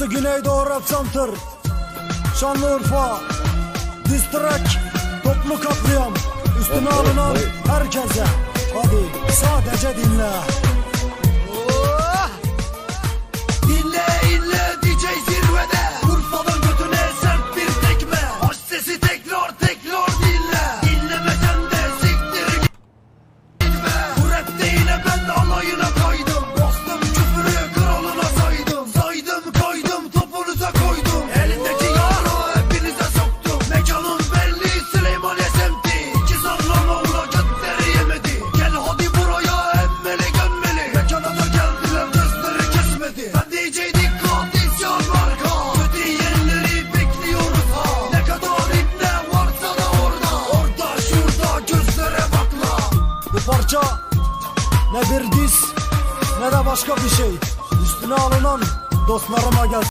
Batı Güneydoğu Rap Center Şanlıurfa Distrak Toplu katliam Üstüne alınan herkese. Hadi sadece dinle. parça Ne bir diz ne de başka bir şey. Üstüne alınan dostlarıma gelsin